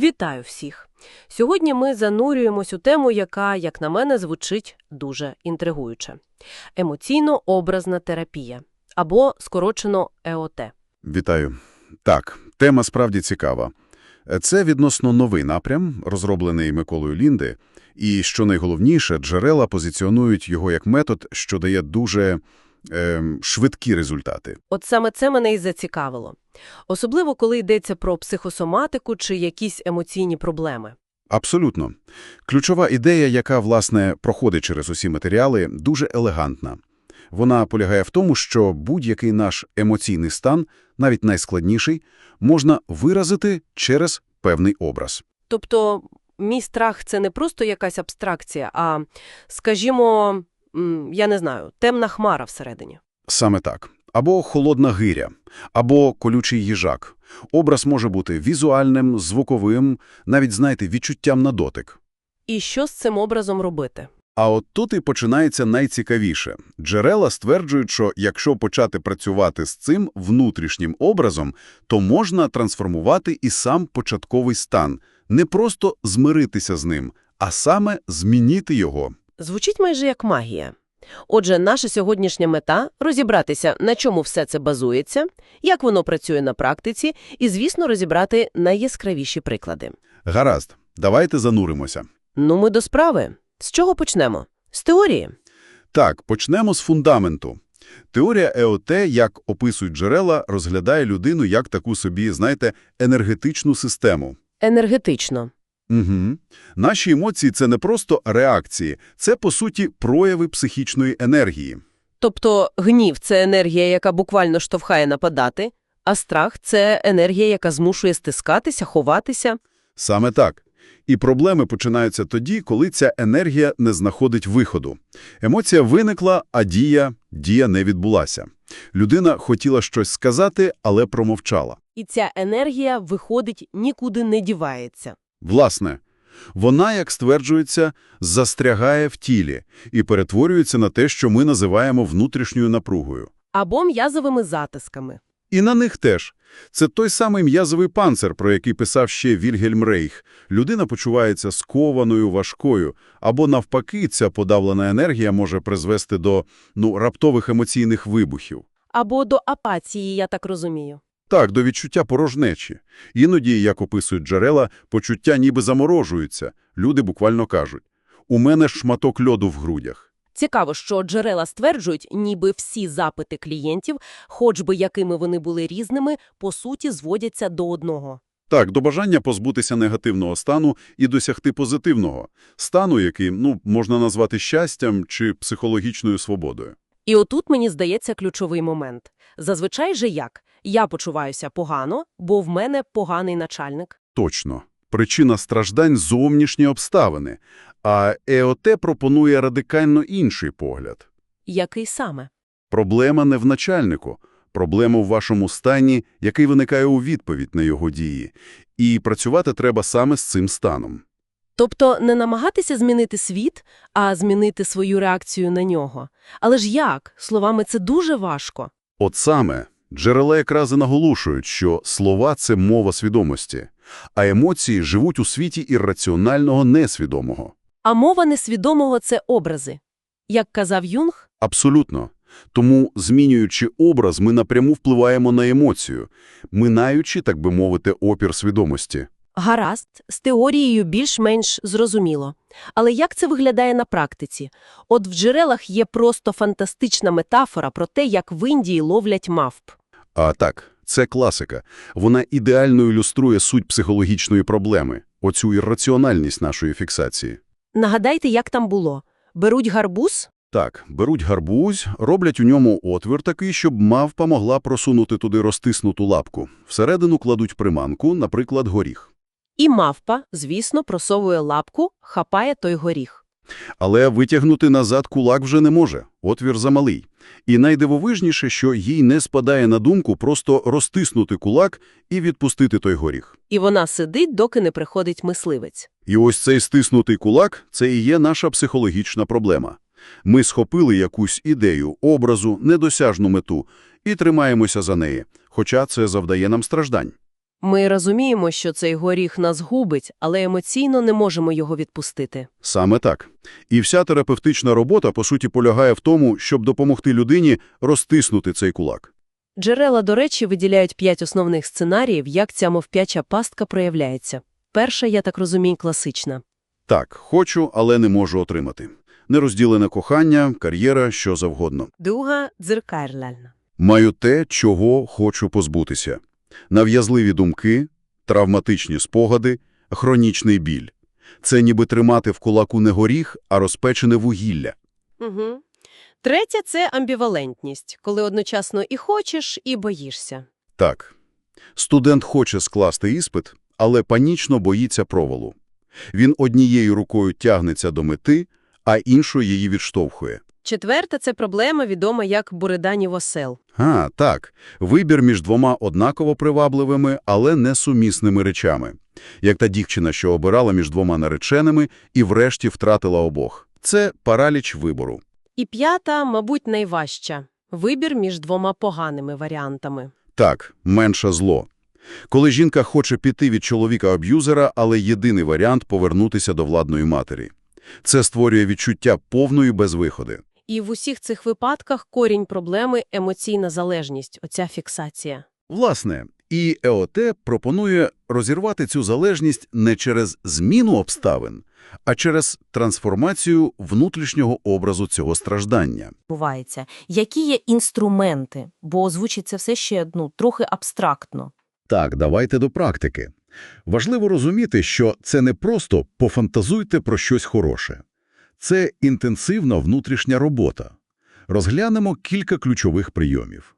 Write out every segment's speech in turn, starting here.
Вітаю всіх! Сьогодні ми занурюємось у тему, яка, як на мене, звучить дуже інтригуюче. Емоційно-образна терапія, або скорочено ЕОТ. Вітаю. Так, тема справді цікава. Це відносно новий напрям, розроблений Миколою Лінди, і, що найголовніше, джерела позиціонують його як метод, що дає дуже ем, швидкі результати. От саме це мене і зацікавило. Особливо, коли йдеться про психосоматику чи якісь емоційні проблеми. Абсолютно. Ключова ідея, яка, власне, проходить через усі матеріали, дуже елегантна. Вона полягає в тому, що будь-який наш емоційний стан, навіть найскладніший, можна виразити через певний образ. Тобто, мій страх – це не просто якась абстракція, а, скажімо, я не знаю, темна хмара всередині. Саме так. Або холодна гиря, або колючий їжак. Образ може бути візуальним, звуковим, навіть, знаєте, відчуттям на дотик. І що з цим образом робити? А от тут і починається найцікавіше. Джерела стверджують, що якщо почати працювати з цим внутрішнім образом, то можна трансформувати і сам початковий стан. Не просто змиритися з ним, а саме змінити його. Звучить майже як магія. Отже, наша сьогоднішня мета – розібратися, на чому все це базується, як воно працює на практиці, і, звісно, розібрати найяскравіші приклади. Гаразд, давайте зануримося. Ну, ми до справи. З чого почнемо? З теорії. Так, почнемо з фундаменту. Теорія ЕОТ, як описують джерела, розглядає людину як таку собі, знаєте, енергетичну систему. Енергетично. Угу. Наші емоції – це не просто реакції, це, по суті, прояви психічної енергії. Тобто гнів – це енергія, яка буквально штовхає нападати, а страх – це енергія, яка змушує стискатися, ховатися. Саме так. І проблеми починаються тоді, коли ця енергія не знаходить виходу. Емоція виникла, а дія, дія не відбулася. Людина хотіла щось сказати, але промовчала. І ця енергія, виходить, нікуди не дівається. Власне, вона, як стверджується, застрягає в тілі і перетворюється на те, що ми називаємо внутрішньою напругою. Або м'язовими затисками. І на них теж. Це той самий м'язовий панцир, про який писав ще Вільгельм Рейх. Людина почувається скованою, важкою, або навпаки, ця подавлена енергія може призвести до ну, раптових емоційних вибухів. Або до апатії, я так розумію. Так, до відчуття порожнечі. Іноді, як описують джерела, почуття ніби заморожуються. Люди буквально кажуть, у мене шматок льоду в грудях. Цікаво, що джерела стверджують, ніби всі запити клієнтів, хоч би якими вони були різними, по суті зводяться до одного. Так, до бажання позбутися негативного стану і досягти позитивного. Стану, який, ну, можна назвати щастям чи психологічною свободою. І отут, мені здається, ключовий момент. Зазвичай же як? Я почуваюся погано, бо в мене поганий начальник. Точно. Причина страждань – зовнішні обставини. А ЕОТ пропонує радикально інший погляд. Який саме? Проблема не в начальнику. Проблема в вашому стані, який виникає у відповідь на його дії. І працювати треба саме з цим станом. Тобто не намагатися змінити світ, а змінити свою реакцію на нього. Але ж як? Словами це дуже важко. От саме, джерела якраз і наголошують, що слова – це мова свідомості, а емоції живуть у світі ірраціонального несвідомого. А мова несвідомого – це образи. Як казав Юнг, Абсолютно. Тому, змінюючи образ, ми напряму впливаємо на емоцію, минаючи, так би мовити, опір свідомості. гаразд, з теорією більш-менш зрозуміло. Але як це виглядає на практиці? От в джерелах є просто фантастична метафора про те, як в Індії ловлять мавп. А так, це класика. Вона ідеально ілюструє суть психологічної проблеми, оцю ірраціональність нашої фіксації. Нагадайте, як там було. Беруть гарбуз? Так, беруть гарбуз, роблять у ньому отвір такий, щоб мавпа могла просунути туди розтиснуту лапку. Всередину кладуть приманку, наприклад, горіх. І мавпа, звісно, просовує лапку, хапає той горіх. Але витягнути назад кулак вже не може, отвір замалий. І найдивовижніше, що їй не спадає на думку просто розтиснути кулак і відпустити той горіх. І вона сидить, доки не приходить мисливець. І ось цей стиснутий кулак – це і є наша психологічна проблема. Ми схопили якусь ідею, образу, недосяжну мету і тримаємося за неї, хоча це завдає нам страждань. Ми розуміємо, що цей горіх нас губить, але емоційно не можемо його відпустити. Саме так. І вся терапевтична робота, по суті, полягає в тому, щоб допомогти людині розтиснути цей кулак. Джерела, до речі, виділяють п'ять основних сценаріїв, як ця мовп'яча пастка проявляється. Перша, я так розумію, класична. Так, хочу, але не можу отримати. Нерозділене кохання, кар'єра, що завгодно. Друга – дзеркарляльна. Маю те, чого хочу позбутися. Нав'язливі думки, травматичні спогади, хронічний біль. Це ніби тримати в кулаку не горіх, а розпечене вугілля. Угу. Третя – це амбівалентність, коли одночасно і хочеш, і боїшся. Так. Студент хоче скласти іспит, але панічно боїться провалу. Він однією рукою тягнеться до мети, а іншою її відштовхує. Четверта – це проблема, відома як буриданів осел. А, так. Вибір між двома однаково привабливими, але несумісними речами. Як та дівчина, що обирала між двома нареченими і врешті втратила обох. Це параліч вибору. І п'ята, мабуть, найважча – вибір між двома поганими варіантами. Так, менше зло. Коли жінка хоче піти від чоловіка-аб'юзера, але єдиний варіант – повернутися до владної матері. Це створює відчуття повної безвиходи. І в усіх цих випадках корінь проблеми – емоційна залежність, оця фіксація. Власне, і ЕОТ пропонує розірвати цю залежність не через зміну обставин, а через трансформацію внутрішнього образу цього страждання. відбувається, які є інструменти, бо звучить це все ще ну, трохи абстрактно. Так, давайте до практики. Важливо розуміти, що це не просто пофантазуйте про щось хороше. Це інтенсивна внутрішня робота. Розглянемо кілька ключових прийомів.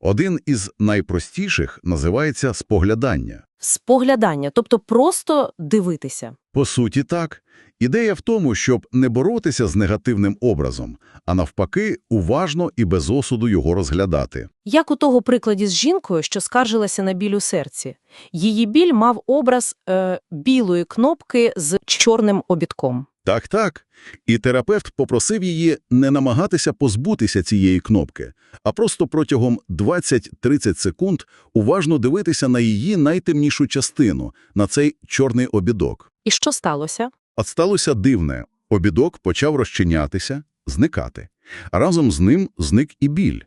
Один із найпростіших називається споглядання. Споглядання, тобто просто дивитися. По суті, так. Ідея в тому, щоб не боротися з негативним образом, а навпаки, уважно і без осуду його розглядати. Як у того прикладі з жінкою, що скаржилася на біль у серці. Її біль мав образ е, білої кнопки з чорним обідком. Так-так. І терапевт попросив її не намагатися позбутися цієї кнопки, а просто протягом 20-30 секунд уважно дивитися на її найтемнішу частину, на цей чорний обідок. І що сталося? От сталося дивне. Обідок почав розчинятися, зникати. Разом з ним зник і біль.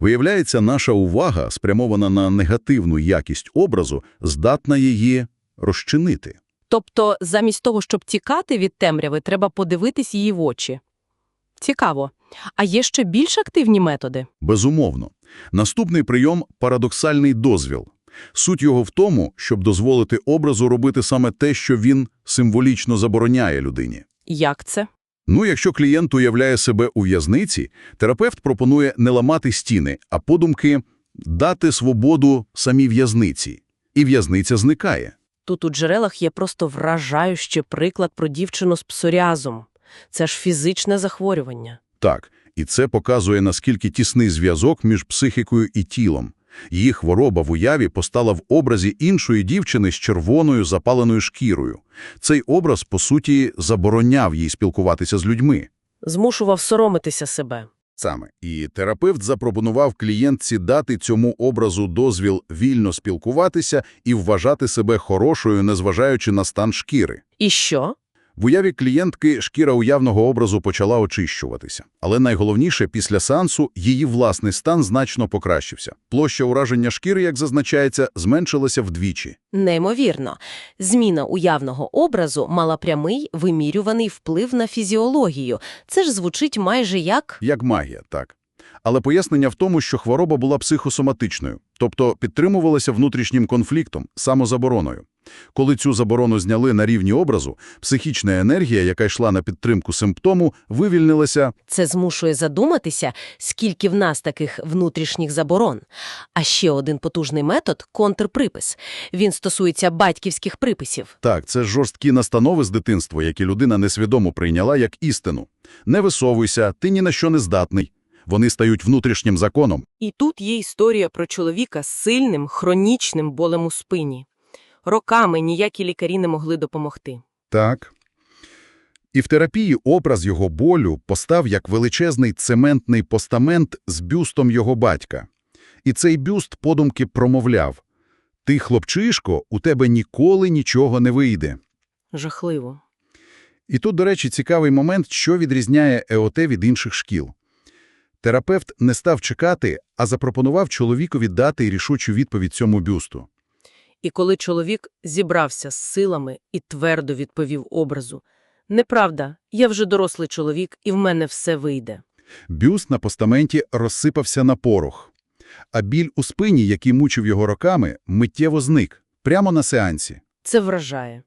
Виявляється, наша увага, спрямована на негативну якість образу, здатна її розчинити. Тобто, замість того, щоб тікати від темряви, треба подивитись її в очі. Цікаво. А є ще більш активні методи? Безумовно. Наступний прийом – парадоксальний дозвіл. Суть його в тому, щоб дозволити образу робити саме те, що він символічно забороняє людині. Як це? Ну, якщо клієнт уявляє себе у в'язниці, терапевт пропонує не ламати стіни, а подумки дати свободу самій в'язниці. І в'язниця зникає. Тут у джерелах є просто вражаючий приклад про дівчину з псоріазом. Це ж фізичне захворювання. Так, і це показує, наскільки тісний зв'язок між психікою і тілом. Її хвороба в уяві постала в образі іншої дівчини з червоною запаленою шкірою. Цей образ, по суті, забороняв їй спілкуватися з людьми. Змушував соромитися себе. Саме. І терапевт запропонував клієнтці дати цьому образу дозвіл вільно спілкуватися і вважати себе хорошою, незважаючи на стан шкіри. І що? В уяві клієнтки шкіра уявного образу почала очищуватися. Але найголовніше, після сеансу її власний стан значно покращився. Площа ураження шкіри, як зазначається, зменшилася вдвічі. Неймовірно. Зміна уявного образу мала прямий вимірюваний вплив на фізіологію. Це ж звучить майже як... Як магія, так. Але пояснення в тому, що хвороба була психосоматичною, тобто підтримувалася внутрішнім конфліктом, самозабороною. Коли цю заборону зняли на рівні образу, психічна енергія, яка йшла на підтримку симптому, вивільнилася. Це змушує задуматися, скільки в нас таких внутрішніх заборон. А ще один потужний метод – контрприпис. Він стосується батьківських приписів. Так, це жорсткі настанови з дитинства, які людина несвідомо прийняла як істину. Не висовуйся, ти ні на що не здатний. Вони стають внутрішнім законом. І тут є історія про чоловіка з сильним, хронічним болем у спині. Роками ніякі лікарі не могли допомогти. Так. І в терапії образ його болю постав як величезний цементний постамент з бюстом його батька. І цей бюст подумки промовляв Ти, хлопчишко, у тебе ніколи нічого не вийде. Жахливо. І тут, до речі, цікавий момент, що відрізняє ЕОТ від інших шкіл. Терапевт не став чекати, а запропонував чоловікові дати рішучу відповідь цьому бюсту. І коли чоловік зібрався з силами і твердо відповів образу «Неправда, я вже дорослий чоловік, і в мене все вийде». Бюст на постаменті розсипався на порох. А біль у спині, який мучив його роками, миттєво зник, прямо на сеансі. Це вражає.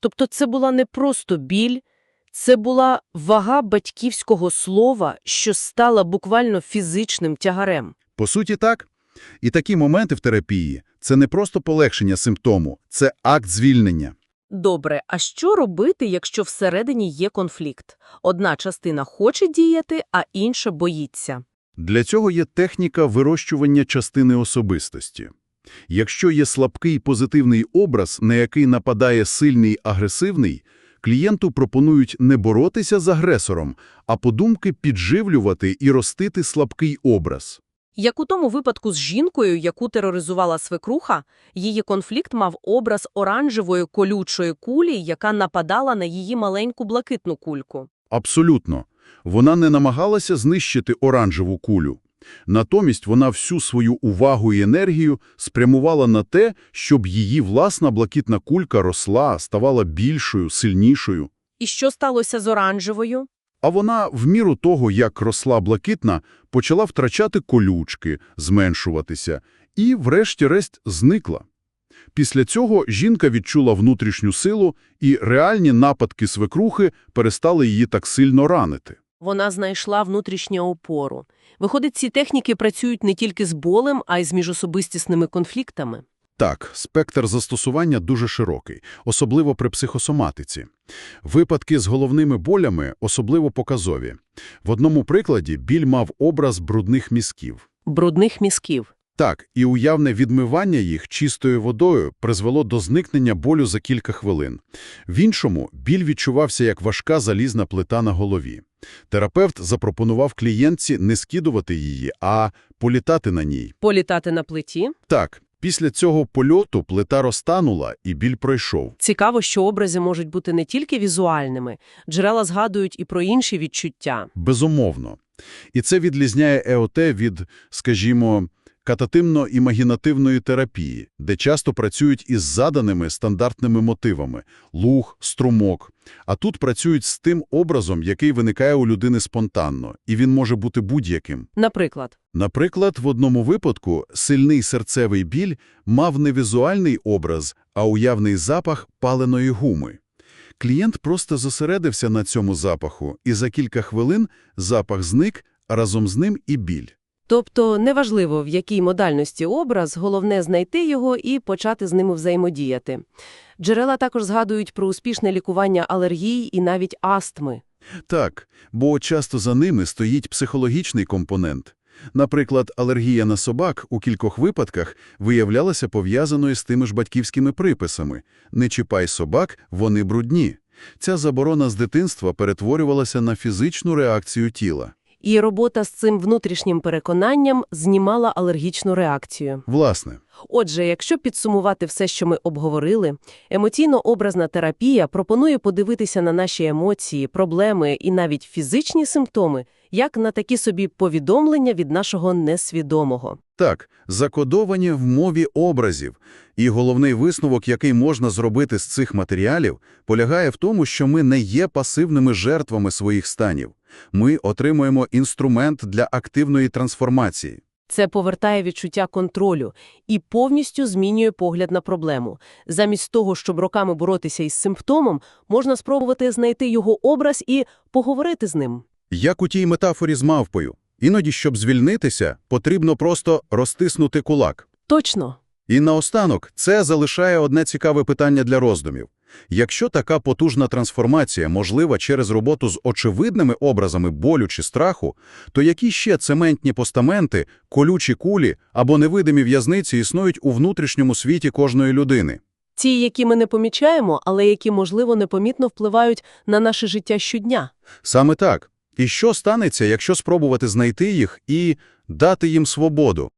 Тобто це була не просто біль, це була вага батьківського слова, що стала буквально фізичним тягарем. По суті, так. І такі моменти в терапії – це не просто полегшення симптому, це акт звільнення. Добре, а що робити, якщо всередині є конфлікт? Одна частина хоче діяти, а інша боїться. Для цього є техніка вирощування частини особистості. Якщо є слабкий позитивний образ, на який нападає сильний агресивний, клієнту пропонують не боротися з агресором, а подумки підживлювати і ростити слабкий образ. Як у тому випадку з жінкою, яку тероризувала свекруха, її конфлікт мав образ оранжевої колючої кулі, яка нападала на її маленьку блакитну кульку. Абсолютно. Вона не намагалася знищити оранжеву кулю. Натомість вона всю свою увагу і енергію спрямувала на те, щоб її власна блакитна кулька росла, ставала більшою, сильнішою. І що сталося з оранжевою? А вона, в міру того, як росла блакитна, почала втрачати колючки, зменшуватися і, врешті-решт, зникла. Після цього жінка відчула внутрішню силу, і реальні нападки свекрухи перестали її так сильно ранити. Вона знайшла внутрішню опору. Виходить, ці техніки працюють не тільки з болем, а й з міжособистісними конфліктами. Так, спектр застосування дуже широкий, особливо при психосоматиці. Випадки з головними болями особливо показові. В одному прикладі біль мав образ брудних мізків. Брудних мізків. Так, і уявне відмивання їх чистою водою призвело до зникнення болю за кілька хвилин. В іншому біль відчувався як важка залізна плита на голові. Терапевт запропонував клієнтці не скидувати її, а політати на ній. Політати на плиті. Так, після цього польоту плита розтанула і біль пройшов. Цікаво, що образи можуть бути не тільки візуальними. Джерела згадують і про інші відчуття. Безумовно. І це відлізняє ЕОТ від, скажімо, катативно-імагінативної терапії, де часто працюють із заданими стандартними мотивами – луг, струмок. А тут працюють з тим образом, який виникає у людини спонтанно, і він може бути будь-яким. Наприклад, Наприклад, в одному випадку сильний серцевий біль мав не візуальний образ, а уявний запах паленої гуми. Клієнт просто зосередився на цьому запаху, і за кілька хвилин запах зник, а разом з ним і біль. Тобто неважливо, в якій модальності образ, головне знайти його і почати з ними взаємодіяти. Джерела також згадують про успішне лікування алергій і навіть астми. Так, бо часто за ними стоїть психологічний компонент. Наприклад, алергія на собак у кількох випадках виявлялася пов'язаною з тими ж батьківськими приписами «не чіпай собак, вони брудні». Ця заборона з дитинства перетворювалася на фізичну реакцію тіла. І робота з цим внутрішнім переконанням знімала алергічну реакцію. Власне, Отже, якщо підсумувати все, що ми обговорили, емоційно-образна терапія пропонує подивитися на наші емоції, проблеми і навіть фізичні симптоми, як на такі собі повідомлення від нашого несвідомого. так, закодовані в мові образів. І головний висновок, який можна зробити з цих матеріалів, полягає в тому, що ми не є пасивними жертвами своїх станів. Ми отримуємо інструмент для активної трансформації. Це повертає відчуття контролю і повністю змінює погляд на проблему. Замість того, щоб роками боротися із симптомом, можна спробувати знайти його образ і поговорити з ним. Як у тій метафорі з мавпою. Іноді, щоб звільнитися, потрібно просто розтиснути кулак. Точно. І наостанок, це залишає одне цікаве питання для роздумів. Якщо така потужна трансформація можлива через роботу з очевидними образами болю чи страху, то які ще цементні постаменти, колючі кулі або невидимі в'язниці існують у внутрішньому світі кожної людини? Ті, які ми не помічаємо, але які, можливо, непомітно впливають на наше життя щодня. Саме так. І що станеться, якщо спробувати знайти їх і дати їм свободу?